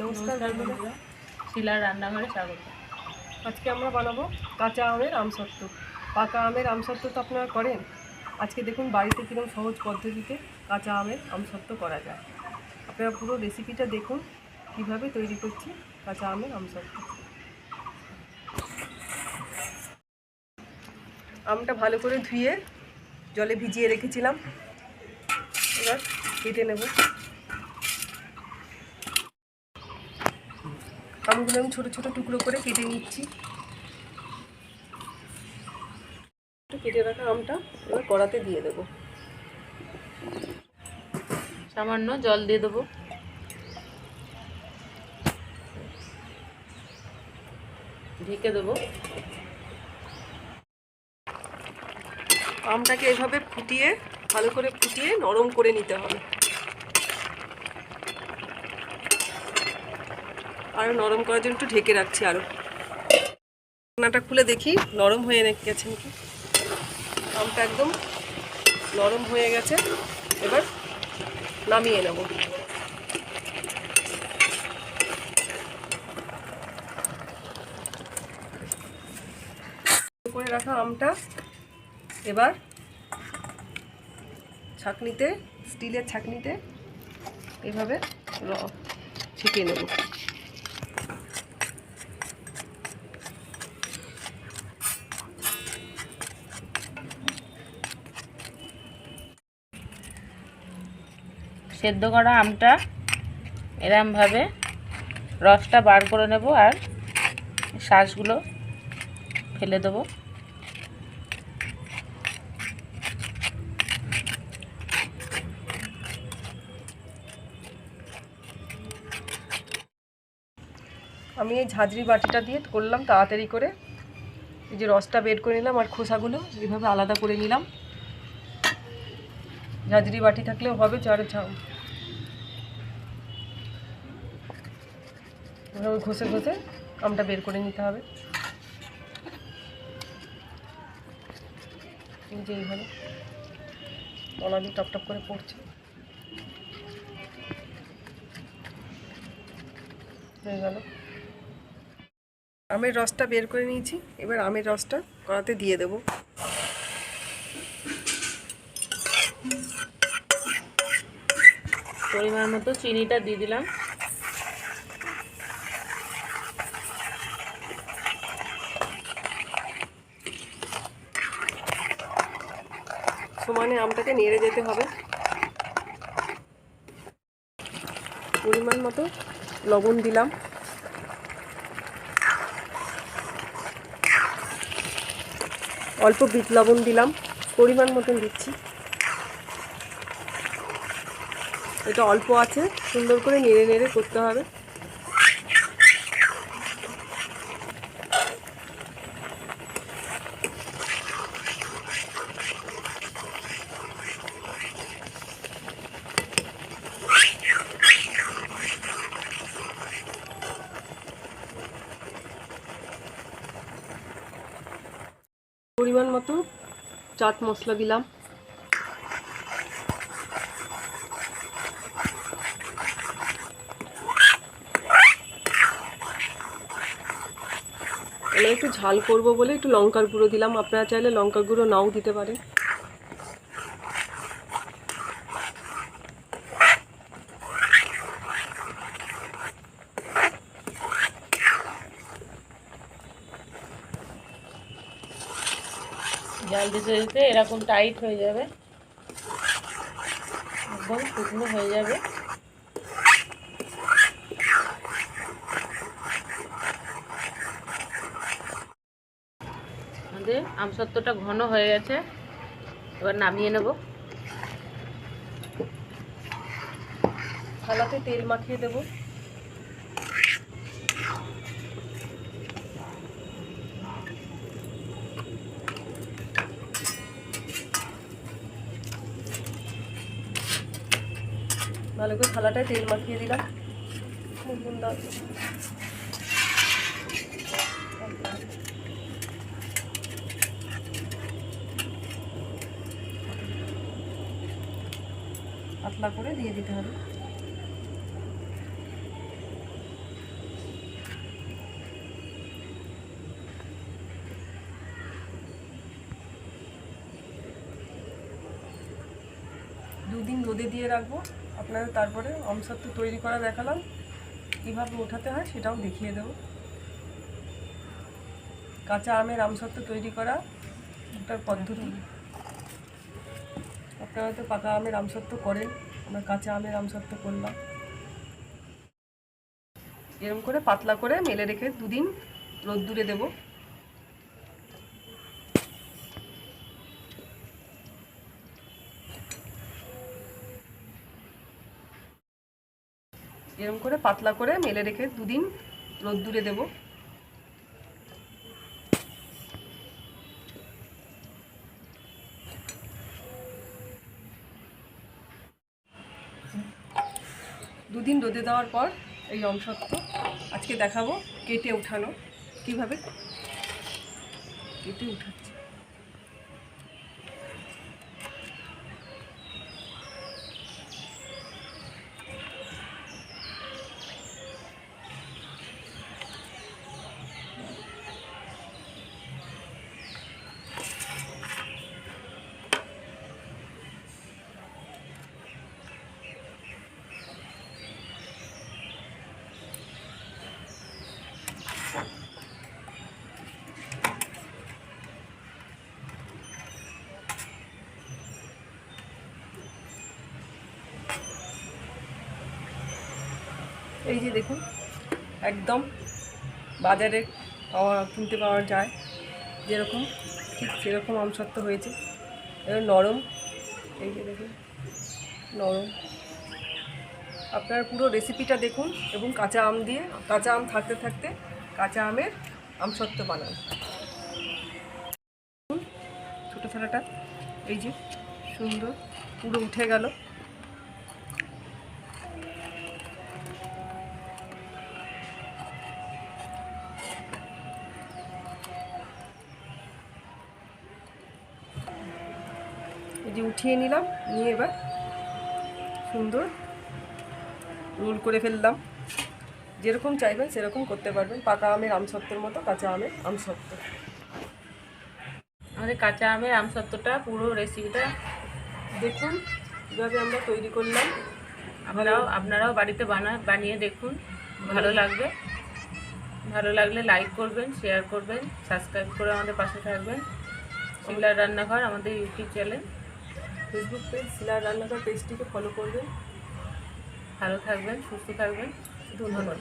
নমস্কার বন্ধুরা। শিলার রান্নাঘরে স্বাগত। আজকে আমরা বানাবো কাঁচা আমের আমসত্ত্ব। পাকা আমের আমসত্ত্ব তো আপনারা করেন। আজকে দেখুন বাড়িতে কীরকম সহজ পদ্ধতিতে কাঁচা আমের আমসত্ত্ব করা যায়। আপনারা পুরো রেসিপিটা দেখুন কীভাবে তৈরি করছি কাঁচা আমের আমসত্ত্ব। আমটা ভালো করে ধুয়ে জলে ভিজিয়ে রেখেছিলাম। এবার কেটে নেব। আমগুলো আমি ছোটো ছোটো টুকরো করে কেটে নিচ্ছি। কেটে রাখা আমটা এবার কড়াতে দিয়ে দেবো। সামান্য জল দিয়ে দেবো। ঢেকে দেবো। আমটাকে এভাবে ফুটিয়ে, ভালো করে ফুটিয়ে নরম করে নিতে হবে। আরও নরম করার জন্য একটু ঢেকে রাখছি আরও ঢাকনাটা খুলে দেখি, নরম হয়ে গেছে নাকি? আমটা একদম নরম হয়ে গেছে। এবার নামিয়ে নেব। করে রাখা আমটা এবার ছাকনিতে, স্টিলের ছাকনিতে এভাবে ছেঁকে নেব। সেদ্ধ করা আমটা এরমভাবে রসটা বার করে নেব আর শ্বাসগুলো ফেলে দেবো। আমি এই ঝাঁঝরি বাটিটা দিয়ে করলাম তাড়াতাড়ি করে। এই যে রসটা বের করে নিলাম আর খোসাগুলো এইভাবে আলাদা করে নিলাম। ঝাঁঝরি বাটি থাকলেও হবে চার এভাবে ঘষে ঘষে আমটা বের করে নিতে হবে। যে এইভাবে দিয়ে টপ টপ করে পড়ছে। হয়ে গেল। আমের রসটা বের করে নিয়েছি, এবার আমের রসটা কড়াতে দিয়ে দেবো। পরিমাণ মতো চিনিটা দিয়ে দিলাম। সমানে আমটাকে নেড়ে যেতে হবে। পরিমাণ মতো লবণ দিলাম। অল্প বিট লবণ দিলাম। পরিমাণ মতন দিচ্ছি। এটা অল্প আছে, সুন্দর করে নেড়ে নেড়ে করতে হবে। পরিমাণ মতো চাট মশলা দিলাম। একটু ঝাল করব বলে একটু লঙ্কার গুঁড়ো দিলাম। আপনারা চাইলে লঙ্কার গুঁড়ো নাও দিতে পারেন। জল দিতে দিতে এরকম টাইট হয়ে যাবে। একদম শুকনো হয়ে যাবে। আমাদের আমসত্ত্বটা ঘন হয়ে গেছে। এবার নামিয়ে নেব। থালাতে তেল মাখিয়ে দেবো। ভালো করে থালাটায় তেল মাখিয়ে দিলাম। দাও পাতলা করে দিয়ে দিতে হবে। দুদিন রোদে দিয়ে রাখব। আপনারা তারপরে আমসত্ত্ব তৈরি করা দেখালাম। কীভাবে ওঠাতে হয় সেটাও দেখিয়ে দেবো। কাঁচা আমের আমসত্ত্ব তৈরি করা একটা পদ্ধতি। আপনারা তো পাকা আমের আমসত্ত্ব করেন, আমরা কাঁচা আমের আমসত্ত্ব করলাম। এরকম করে পাতলা করে মেলে রেখে দুদিন রোদ্দুরে দেবো। এরকম করে পাতলা করে মেলে রেখে দুদিন রোদ্দুরে দেবো। দুদিন রোদে দেওয়ার পর এই অংশত্ব আজকে দেখাবো কেটে উঠানো। কীভাবে? কেটে উঠাচ্ছে। এই যে দেখুন, একদম বাজারে পাওয়া, কিনতে পাওয়া যায়। যেরকম, ঠিক সেরকম আমসত্ব হয়েছে। এবার নরম, এই যে দেখুন, নরম। আপনারা পুরো রেসিপিটা দেখুন এবং কাঁচা আম দিয়ে, কাঁচা আম থাকতে থাকতে কাঁচা আমের আমসত্ব বানান। ছোটো ছোটোটা এই যে সুন্দর, পুরো উঠে গেল। এই যে উঠিয়ে নিলাম, নিয়ে এবার সুন্দর রোল করে ফেললাম। যেরকম চাইবেন সেরকম করতে পারবেন, পাকা আমের আমসত্ত্বের মতো কাঁচা আমের আমসত্ত্ব। আমাদের কাঁচা আমের আমসত্ত্বটা পুরো রেসিপিটা দেখুন, কীভাবে আমরা তৈরি করলাম। আপনারাও আপনারাও বাড়িতে বানা, বানিয়ে দেখুন, ভালো লাগবে। ভালো লাগলে লাইক করবেন শেয়ার করবেন সাবস্ক্রাইব করে আমাদের পাশে থাকবেন। শিলার রান্নাঘর আমাদের ইউটিউব চ্যানেল ফেসবুক পেজ শিলার রান্নাঘর পেজটিকে ফলো করবেন। ভালো থাকবেন সুস্থ থাকবেন। ধন্যবাদ।